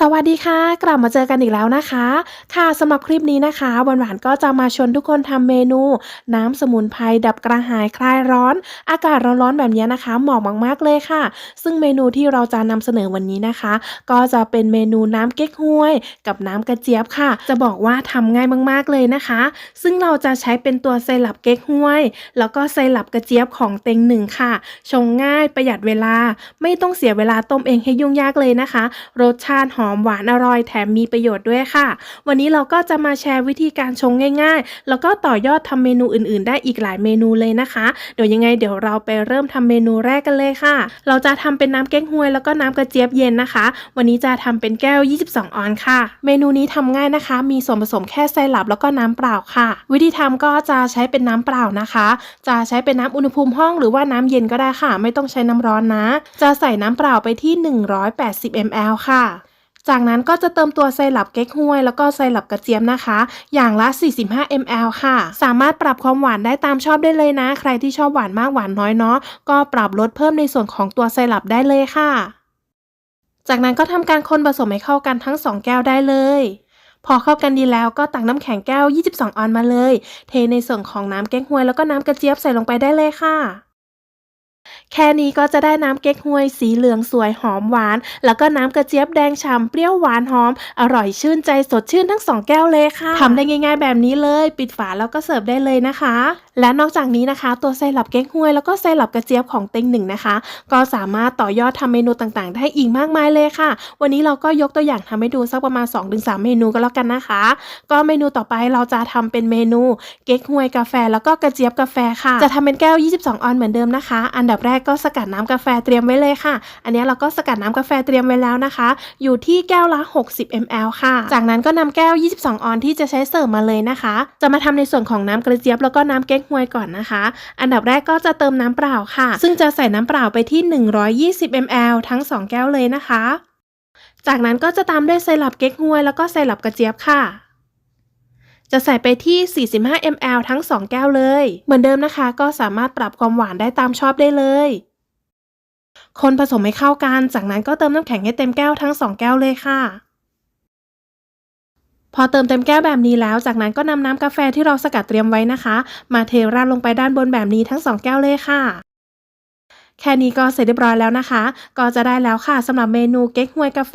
สวัสดีค่ะ กลับมาเจอกันอีกแล้วนะคะ ค่ะสำหรับคลิปนี้นะคะหวานๆก็จะมาชวนทุกคนทำเมนู น้ำสมุนไพรดับกระหายคลายร้อน อากาศร้อนๆแบบนี้นะคะ เหมาะมากๆเลยค่ะ ซึ่งเมนูที่เราจะนำเสนอวันนี้นะคะ ก็จะเป็นเมนูน้ำเก๊กฮวย กับน้ำกระเจี๊ยบค่ะ จะบอกว่าทำง่ายมากๆเลยนะคะ ซึ่งเราจะใช้เป็นตัวไซรัปเก๊กฮวย แล้วก็ไซรัปกระเจี๊ยบของเต็งหนึ่งค่ะ ชงง่ายประหยัดเวลา ไม่ต้องเสียเวลาต้มเองให้ยุ่งยากเลยนะคะ รสชาติหอมหวานอร่อยแถมมีประโยชน์ด้วยค่ะ วันนี้เราก็จะมาแชร์วิธีการชงง่ายๆ แล้วก็ต่อยอดทำเมนูอื่นๆ ได้อีกหลายเมนูเลยนะคะเดี๋ยวยังไงเดี๋ยวเราไปเริ่มทำเมนูแรกกันเลยค่ะ เราจะทำเป็นน้ำเก๊กฮวยแล้วก็น้ำกระเจี๊ยบเย็นนะคะ วันนี้จะทำเป็นแก้ว 22 ออนค่ะ เมนูนี้ทำง่ายนะคะ มีส่วนผสมแค่ไซรัปแล้วก็น้ำเปล่าค่ะ วิธีทำก็จะใช้เป็นน้ำเปล่านะคะ จะใช้เป็นน้ำอุณหภูมิห้องหรือว่าน้ำเย็นก็ได้ค่ะ ไม่ต้องใช้น้ำร้อนนะ จะใส่น้ำเปล่าไปที่ 180 ml ค่ะ จากนั้นก็จะเติมตัวไซรัปเก๊กฮวย แล้วก็ไซรัปกระเจี๊ยบนะคะ อย่างละ 45 ml ค่ะ สามารถปรับความหวานได้ตามชอบได้เลยนะ ใครที่ชอบหวานมากหวานน้อยเนาะก็ปรับลดเพิ่มในส่วนของตัวไซรัปได้เลยค่ะ จากนั้นก็ทำการคนผสมให้เข้ากันทั้ง 2 แก้วได้เลยพอเข้ากันดีแล้วก็ตักน้ำแข็งแก้ว 22 ออนมาเลย เทในส่วนของน้ำเก๊กฮวยแล้วก็น้ำกระเจี๊ยบใส่ลงไปได้เลยค่ะ แค่นี้ก็จะได้น้ำเก๊กฮวยสีเหลืองสวยหอมหวาน แล้วก็น้ำกระเจี๊ยบแดงฉ่ำเปรี้ยวหวานหอม อร่อยชื่นใจสดชื่นทั้งสองแก้วเลยค่ะทำได้ง่ายๆแบบนี้เลย ปิดฝาแล้วก็เสิร์ฟได้เลยนะคะ และนอกจากนี้นะคะ ตัวไซรัปเก๊กฮวยแล้วก็ไซรัปกระเจี๊ยบของเต็งหนึ่งนะคะ ก็สามารถต่อยอดทำเมนูต่างๆ ได้อีกมากมายเลยค่ะ วันนี้เราก็ยกตัวอย่างทำให้ดูสักประมาณ 2-3 เมนูก็แล้วกันนะคะ ก็เมนูต่อไปเราจะทำเป็นเมนูเก๊กฮวยกาแฟแล้วก็กระเจี๊ยบกาแฟค่ะ จะทำเป็นแก้ว 22 ออนเหมือนเดิมนะคะ อันดับแรกก็สกัดน้ำกาแฟเตรียมไว้เลยค่ะ อันนี้เราก็สกัดน้ำกาแฟเตรียมไว้แล้วนะคะ อยู่ที่แก้วละ 60 ml ค่ะ จากนั้นก็นำแก้ว 22 ออนที่จะใช้เสิร์ฟมาเลยนะคะ จะมาทำในส่วนของน้ำกระเจี๊ยบแล้วก็น้ำเก๊กฮวยก่อนนะคะ อันดับแรกก็จะเติมน้ำเปล่าค่ะ ซึ่งจะใส่น้ำเปล่าไปที่ 120 ml ทั้ง 2 แก้วเลยนะคะ จากนั้นก็จะตามด้วยไซรัปเก๊กฮวยแล้วก็ไซรัปกระเจี๊ยบค่ะ จะใส่ไปที่ 45 ml ทั้ง 2 แก้วเลย เหมือนเดิมนะคะ ก็สามารถปรับความหวานได้ตามชอบได้เลย คนผสมให้เข้ากัน จากนั้นก็เติมน้ำแข็งให้เต็มแก้วทั้ง 2 แก้วเลยค่ะ พอเติมเต็มแก้วแบบนี้แล้ว จากนั้นก็นำน้ำกาแฟที่เราสกัดเตรียมไว้นะคะ มาเทราดลงไปด้านบนแบบนี้ทั้ง 2 แก้วเลยค่ะ แค่นี้ก็เสร็จเรียบร้อยแล้วนะคะ ก็จะได้แล้วค่ะสำหรับเมนูเก๊กฮวยกาแฟ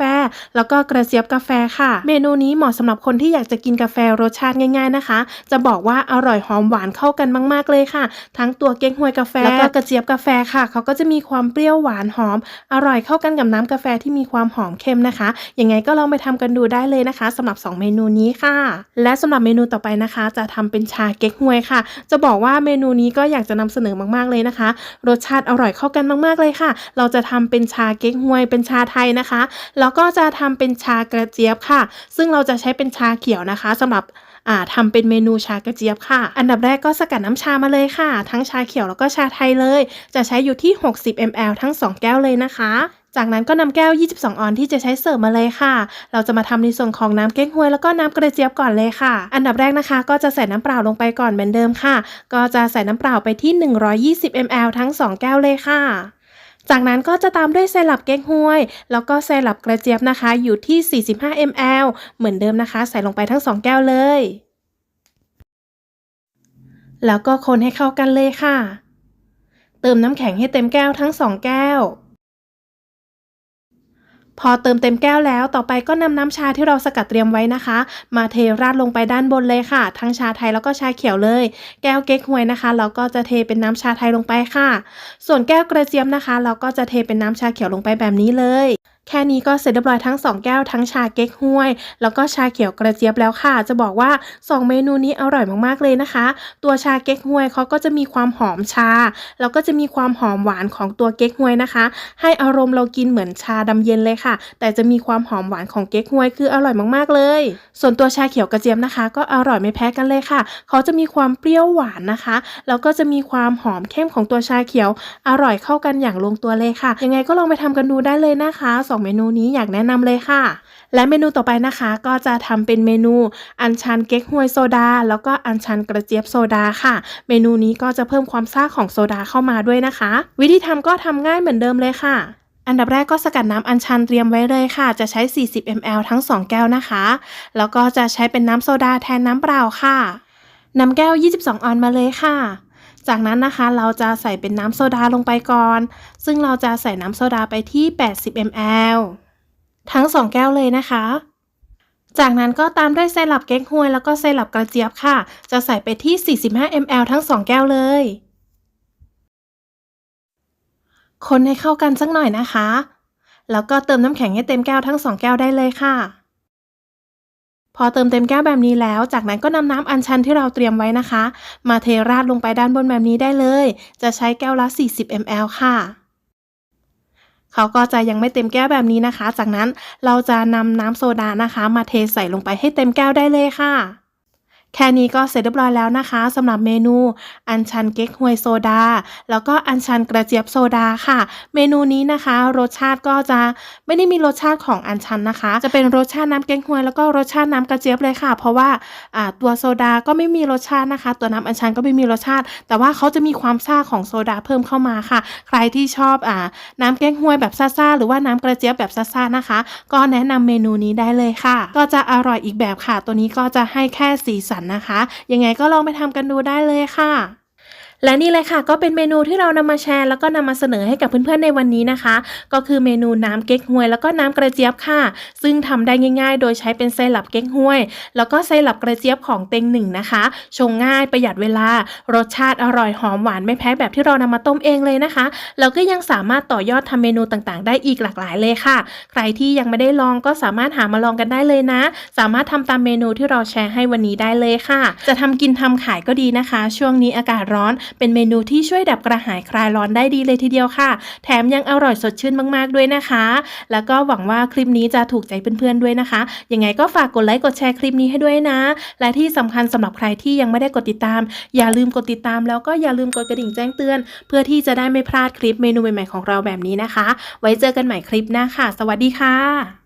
แล้วก็กระเจี๊ยบกาแฟค่ะ เมนูนี้เหมาะสำหรับคนที่อยากจะกินกาแฟรสชาติง่ายๆนะคะ จะบอกว่าอร่อยหอมหวานเข้ากันมากๆเลยค่ะ ทั้งตัวเก๊กฮวยกาแฟแล้วก็กระเจี๊ยบกาแฟค่ะเขาก็จะมีความเปรี้ยวหวานหอม อร่อยเข้ากันกับน้ำกาแฟที่มีความหอมเค็มนะคะยังไงก็ลองไปทำกันดูได้เลยนะคะสำหรับ 2 เมนูนี้ค่ะ และสำหรับเมนูต่อไปนะคะ จะทำเป็นชาเก๊กฮวยค่ะ จะบอกว่าเมนูนี้ก็อยากจะนำเสนอมากๆเลยนะคะ รสชาติอร่อยเข้ากันมากๆเลยค่ะ เราจะทำเป็นชาเก๊กฮวยเป็นชาไทยนะคะ แล้วก็จะทำเป็นชากระเจี๊ยบค่ะ ซึ่งเราจะใช้เป็นชาเขียวนะคะสำหรับทำทำเป็นเมนูชากระเจี๊ยบค่ะ อันดับแรกก็สกัดน้ำชามาเลยค่ะ ทั้งชาเขียวแล้วก็ชาไทยเลย จะใช้อยู่ที่ 60 ml ทั้ง 2 แก้วเลยนะคะ จากนั้นก็นำแก้ว 22 ออนที่จะใช้เสิร์ฟมาเลยค่ะ เราจะมาทำในส่วนของน้ำเก๊กฮวยแล้วก็น้ำกระเจี๊ยบก่อนเลยค่ะ อันดับแรกนะคะ ก็จะใส่น้ำเปล่าลงไปก่อนเหมือนเดิมค่ะ ก็จะใส่น้ำเปล่าไปที่ 120 ml ทั้ง 2 แก้วเลยค่ะจากนั้นก็จะตามด้วยไซรัปเก๊กฮวย แล้วก็ไซรัปกระเจี๊ยบนะคะ อยู่ที่ 45 ml เหมือนเดิมนะคะ ใส่ลงไปทั้ง 2 แก้วเลย แล้วก็คนให้เข้ากันเลยค่ะ เติมน้ำแข็งให้เต็มแก้วทั้ง 2 แก้ว พอเติมเต็มแก้วแล้วต่อไปก็นำน้ำชาที่เราสกัดเตรียมไว้นะคะ มาเทราดลงไปด้านบนเลยค่ะ ทั้งชาไทยแล้วก็ชาเขียวเลย แก้วเก๊กฮวยนะคะ เราก็จะเทเป็นน้ำชาไทยลงไปค่ะ ส่วนแก้วกระเจี๊ยบนะคะ เราก็จะเทเป็นน้ำชาเขียวลงไปแบบนี้เลย แค่นี้ก็เสร็จเรียบร้อยทั้ง 2 แก้วทั้งชาเก๊กฮวย แล้วก็ชาเขียวกระเจี๊ยบแล้วค่ะ จะบอกว่า 2 เมนูนี้อร่อยมากๆเลยนะคะ ตัวชาเก๊กฮวยเขาก็จะมีความหอมชา แล้วก็จะมีความหอมหวานของตัวเก๊กฮวยนะคะ ให้อารมณ์เรากินเหมือนชาดำเย็นเลยค่ะ แต่จะมีความหอมหวานของเก๊กฮวยคืออร่อยมากๆเลย ส่วนตัวชาเขียวกระเจี๊ยบนะคะ ก็อร่อยไม่แพ้กันเลยค่ะเขาจะมีความเปรี้ยวหวานนะคะแล้วก็จะมีความหอมเข้มของตัวชาเขียว อร่อยเข้ากันอย่างลงตัวเลยค่ะ ยังไงก็ลองไปทำกันดูได้เลยนะคะสองเมนูนี้อยากแนะนำเลยค่ะ และเมนูต่อไปนะคะก็จะทำเป็นเมนูอัญชันเก๊กฮวยโซดา แล้วก็อัญชันกระเจี๊ยบโซดาค่ะ เมนูนี้ก็จะเพิ่มความซ่าของโซดาเข้ามาด้วยนะคะ วิธีทำก็ทำง่ายเหมือนเดิมเลยค่ะอันดับแรกก็สกัดน้ำอัญชันเตรียมไว้เลยค่ะ จะใช้ 40 ml ทั้ง 2 แก้วนะคะ แล้วก็จะใช้เป็นน้ำโซดาแทนน้ำเปล่าค่ะนำแก้ว 22 ออนมาเลยค่ะ จากนั้นนะคะเราจะใส่เป็นน้ำโซดาลงไปก่อน ซึ่งเราจะใส่น้ำโซดาไปที่ 80 ml ทั้ง 2 แก้วเลยนะคะ จากนั้นก็ตามด้วยไซรัปเก๊กฮวยแล้วก็ไซรัปกระเจี๊ยบค่ะ จะใส่ไปที่ 45 ml ทั้ง 2 แก้วเลย คนให้เข้ากันสักหน่อยนะคะ แล้วก็เติมน้ำแข็งให้เต็มแก้วทั้ง 2 แก้วได้เลยค่ะ พอเติมเต็มแก้วแบบนี้แล้ว จากนั้นก็นำน้ำอัญชันที่เราเตรียมไว้นะคะ มาเทราดลงไปด้านบนแบบนี้ได้เลย จะใช้แก้วละ 40 ml ค่ะ เขาก็จะยังไม่เต็มแก้วแบบนี้นะคะ จากนั้นเราจะนำน้ำโซดานะคะ มาเทใส่ลงไปให้เต็มแก้วได้เลยค่ะ แค่นี้ก็เสร็จเรียบร้อยแล้วนะคะสำหรับเมนู อัญชันเก๊กฮวยโซดา แล้วก็อัญชันกระเจี๊ยบโซดาค่ะ เมนูนี้นะคะ รสชาติก็จะไม่ได้มีรสชาติของอัญชันนะคะ จะเป็นรสชาติน้ำเก๊กฮวยแล้วก็รสชาติน้ำกระเจี๊ยบเลยค่ะ เพราะว่าตัวโซดาก็ไม่มีรสชาตินะคะ ตัวน้ำอัญชันก็ไม่มีรสชาติ แต่ว่าเขาจะมีความซ่าของโซดาเพิ่มเข้ามาค่ะ ใครที่ชอบอน้ำเก๊กฮวยแบบซ่าๆหรือว่าน้ำกระเจี๊ยบแบบซ่าๆนะคะ ก็แนะนำเมนูนี้ได้เลยค่ะ ก็จะอร่อยอีกแบบค่ะ ตัวนี้ก็จะให้แค่สีสันนะคะ ยังไงก็ลองไปทำกันดูได้เลยค่ะ และนี่เลยค่ะก็เป็นเมนูที่เรานำมาแชร์ แล้วก็นำมาเสนอให้กับเพื่อนๆในวันนี้นะคะ ก็คือเมนูน้ำเก๊กฮวย แล้วก็น้ำกระเจี๊ยบค่ะ ซึ่งทำได้ง่ายๆ โดยใช้เป็นไซรัปเก๊กฮวย แล้วก็ไซรัปกระเจี๊ยบของเต็งหนึ่งนะคะ ชงง่ายประหยัดเวลา รสชาติอร่อยหอมหวานไม่แพ้แบบที่เรานำมาต้มเองเลยนะคะแล้วก็ยังสามารถต่อยอดทำเมนูต่างๆ ได้อีกหลากหลายเลยค่ะ ใครที่ยังไม่ได้ลองก็สามารถหามาลองกันได้เลยนะ สามารถทำตามเมนูที่เราแชร์ให้วันนี้ได้เลยค่ะ จะทำกินทำขายก็ดีนะคะ ช่วงนี้อากาศร้อนเป็นเมนูที่ช่วยดับกระหายคลายร้อนได้ดีเลยทีเดียวค่ะ แถมยังอร่อยสดชื่นมากๆด้วยนะคะ แล้วก็หวังว่าคลิปนี้จะถูกใจเพื่อนๆด้วยนะคะ ยังไงก็ฝากกดไลค์กดแชร์คลิปนี้ให้ด้วยนะ และที่สำคัญสำหรับใครที่ยังไม่ได้กดติดตาม อย่าลืมกดติดตาม แล้วก็อย่าลืมกดกระดิ่งแจ้งเตือน เพื่อที่จะได้ไม่พลาดคลิปเมนูใหม่ๆของเราแบบนี้นะคะ ไว้เจอกันใหม่คลิปหน้าค่ะ สวัสดีค่ะ